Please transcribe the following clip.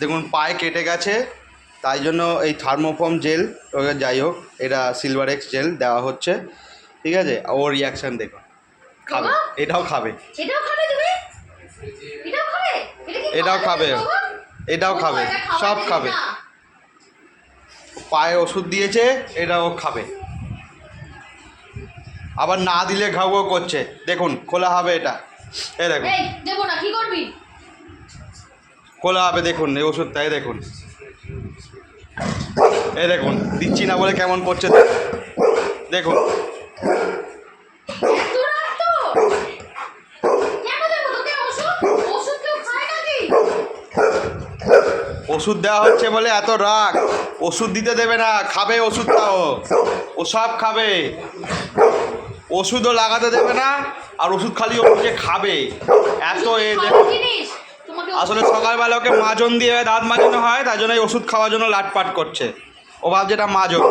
দেখুন পায়ে কেটে গেছে তাই জন্য এই থার্মোফর্ম জেল যাই হোক এটা সিলভার এক্স জেল দেওয়া হচ্ছে ঠিক আছে? ওর রিয়াকশান দেখুন। খাবে। এটাও খাবে। এটাও খাবে এটাও খাবে? ও, সব খাবে। পায়ে ওষুধ দিয়েছে এটাও খাবে। আবার না দিলে ঘাউ করছে। দেখুন খোলা হবে এটা। এই দেখুন। দেবো না কি করবি? খোলা হবে দেখুন এই ওষুধটা এই দেখুন। এই দেখুন দিচ্ছি না বলে কেমন করছে দেখুন। ওষুধ? দেওয়া হচ্ছে বলে এত রাগ। ওষুধ দিতে দেবে না খাবে ওষুধটাও। ও সব খাবে। ওষুধও লাগাতে দেবে না আর ওষুধ খালি ওকে খাবে। এত এ তোমাকে আসলে সকালবেলা ওকে মাজন দিয়ে দাঁত মাজানো হয়, তার জন্য এই ওষুধ খাওয়ার জন্য লাটপাট করছে। ও ভাব যেটা মাজন।